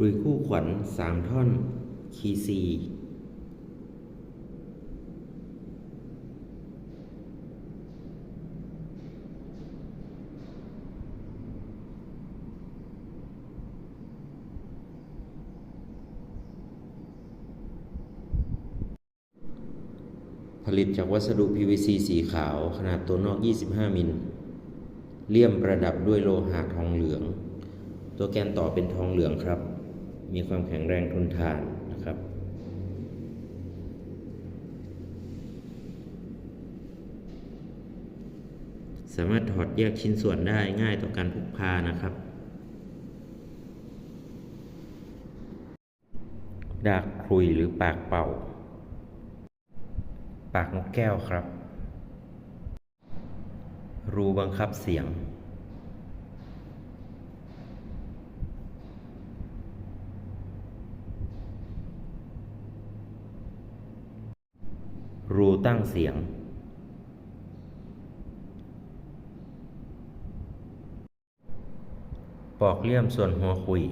คุยคู่ขวัญสามท่อน คีย์ซีผลิตจากวัสดุ PVC สีขาวขนาดตัวนอก 25 มิล เลี่ยมประดับด้วยโลหะทองเหลือง ตัวแกนต่อเป็นทองเหลืองครับ มีความแข็งแรงทนทานนะครับ สามารถถอดแยกชิ้นส่วนได้ง่ายต่อการพกพานะครับ ดากครุยหรือปากเป่า ปากนกแก้วครับ รูบังคับเสียง รูตั้งเสียง ปอกเลี่ยมส่วนหัวคุย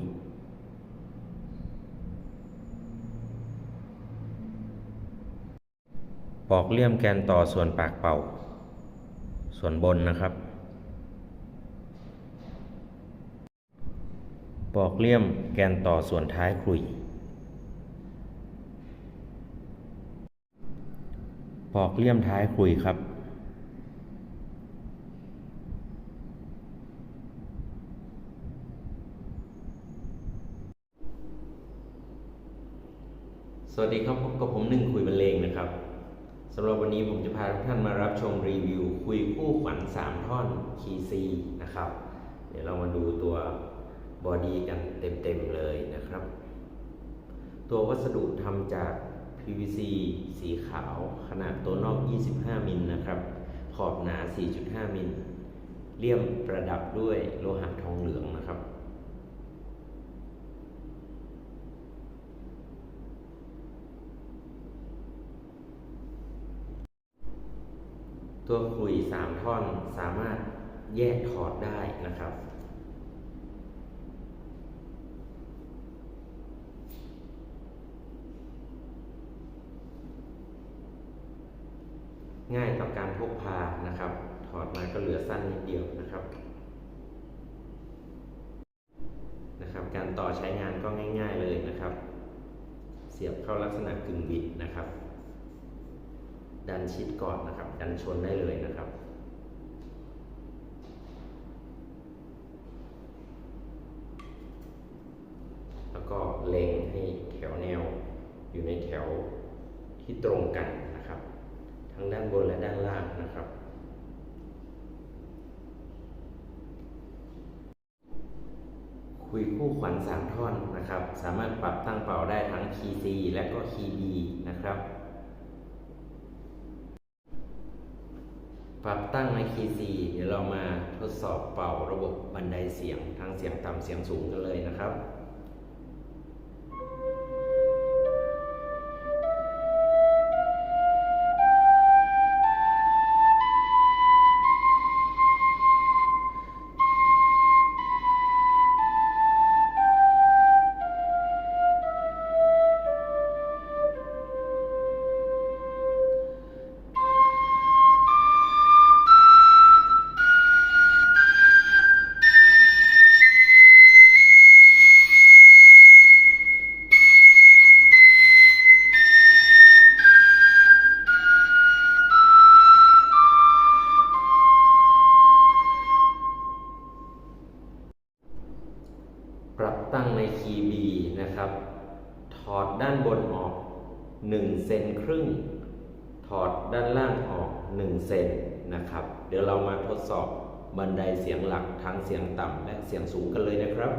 ปอกเลี่ยมแกนต่อส่วนปากเป่า ส่วนบนนะครับ ปอกเลี่ยมแกนต่อส่วนท้ายคุย ป อกเลี่ยมท้ายคุยครับ สวัสดีครับพบกับผมหนึ่งคุยบรรเลงนะครับสำหรับวันนี้ผมจะพาทุกท่านมารับชมรีวิว คุยคู่ขวัญ3ท่อนคีซีนะครับ เดี๋ยวเรามาดูตัวบอดี้กันเต็มๆเลยนะครับ ตัววัสดุทำจาก PVC สีขาว ขนาดตัวนอก 25 มิลนะครับ ขอบหนา 4.5 มิล เลี่ยมประดับด้วยโลหะทองเหลืองนะครับตัวขลุยสามท่อนสามารถแยกถอดได้นะครับ ง่ายต่อการพกพานะครับ ถอดมาก็เหลือสั้นนิดเดียวนะครับนะครับ การต่อใช้งานก็ง่าย ๆเลยนะครับ เสียบเข้าลักษณะกึ่งบิดนะครับ ดันชิดก่อนนะครับ ดันชนได้เลยนะครับแล้วก็เล็งให้แถวแนวอยู่ในแถวที่ตรงกันนะครับ ทั้งด้านบนและด้านล่างนะครับ คุยคู่ขวัญสามท่อนนะครับ สามารถปรับตั้งเป่าได้ทั้งคีย์ C และก็คีย์ B นะครับ ปรับตั้งในคีย์ C เดี๋ยวเรามาทดสอบเป่าระบบบันไดเสียงทั้งเสียงต่ำเสียงสูงกันเลยนะครับ นะครับ ถอดด้านบนออก1เซนครึ่ง ถอดด้านล่างออก1เซนนะครับ เดี๋ยวเรามาทดสอบบันไดเสียงหลักทั้งเสียงต่ำและเสียงสูงกันเลยนะครับ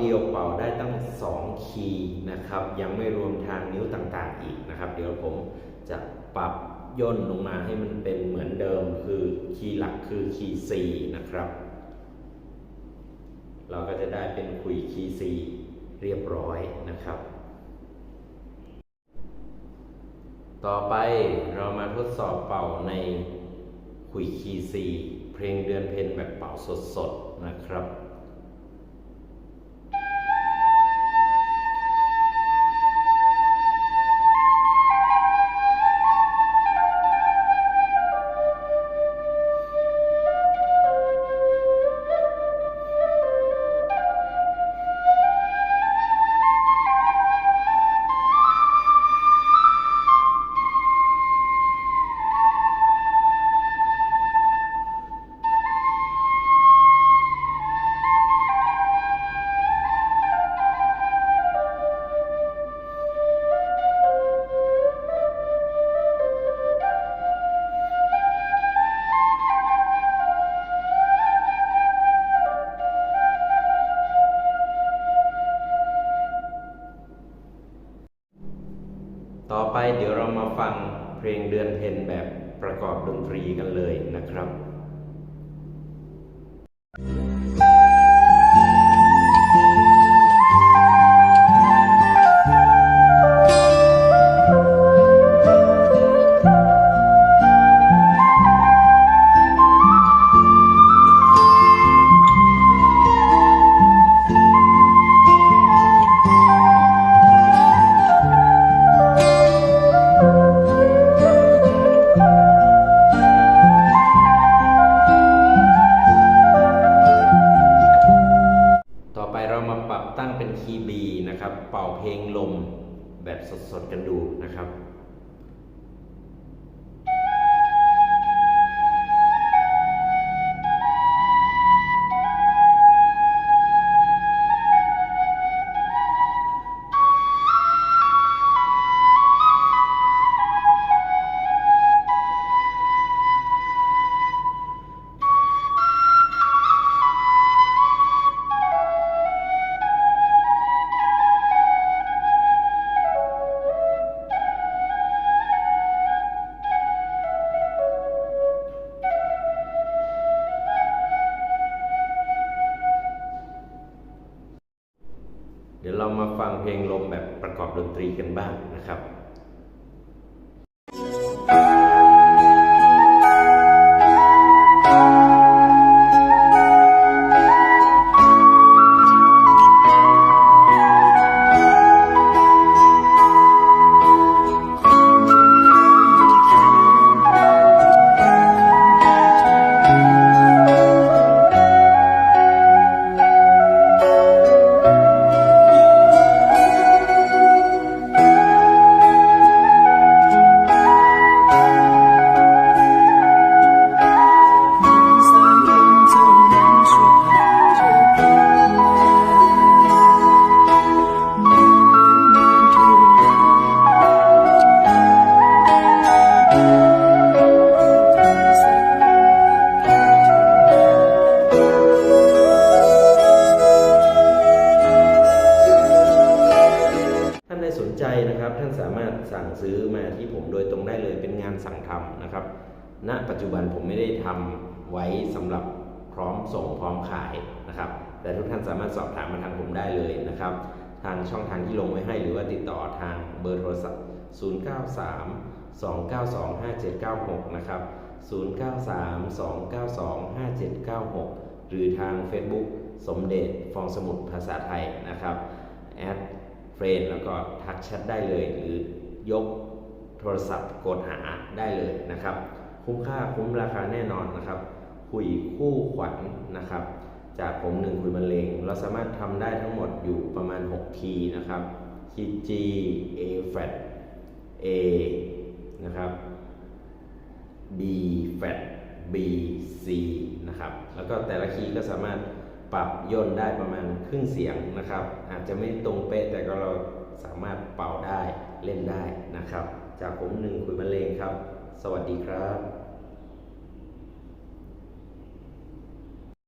เดียวเป่าได้ตั้ง 2 คีย์นะครับ ยังไม่รวมทางนิ้วต่างๆอีกนะครับ เดี๋ยวผมจะปรับย่นลงมาให้มันเป็นเหมือนเดิมคือคีย์หลักคือคีย์ C นะครับ เราก็จะได้เป็นคุยคีย์ C เรียบร้อยนะครับ ต่อไปเรามาทดสอบเป่าในคุยคีย์ C เพลงเดือนเพ็ญแบบเป่าสดๆนะครับ แบบสดๆกันดูนะครับ เดี๋ยวเรามาฟังเพลงลมแบบประกอบดนตรีกันบ้างนะครับ สั่งทำนะครับ ณ ปัจจุบันผมไม่ได้ทำไว้สำหรับพร้อมส่งพร้อมขายนะครับ แต่ทุกท่านสามารถสอบถามมาทางผมได้เลยนะครับ ทางช่องทางที่ลงไว้ให้หรือว่าติดต่อทางเบอร์โทรศัพท์ 093 292 5796 นะครับ 093 292 5796 หรือทาง Facebook สมเด็จฟองสมุดภาษาไทยนะครับ แอดเฟรนแล้วก็ทักแชทได้เลย หรือยก โทรศัพท์กดหาได้เลยนะครับ คุ้มค่าคุ้มราคาแน่นอนนะครับ คุยคู่ขวัญนะครับ จากผมหนึ่งคุยบรรเลงเราสามารถทำได้ทั้งหมดอยู่ประมาณ6คีย์นะครับคีย์ G A flat A นะครับ B flat B C นะครับ แล้วก็แต่ละคีย์ก็สามารถปรับย่นได้ประมาณครึ่งเสียงนะครับ อาจจะไม่ตรงเป๊ะแต่ก็เราสามารถเป่าได้เล่นได้นะครับ จากผมหนึ่งคุยบรรเลงครับ สวัสดีครับ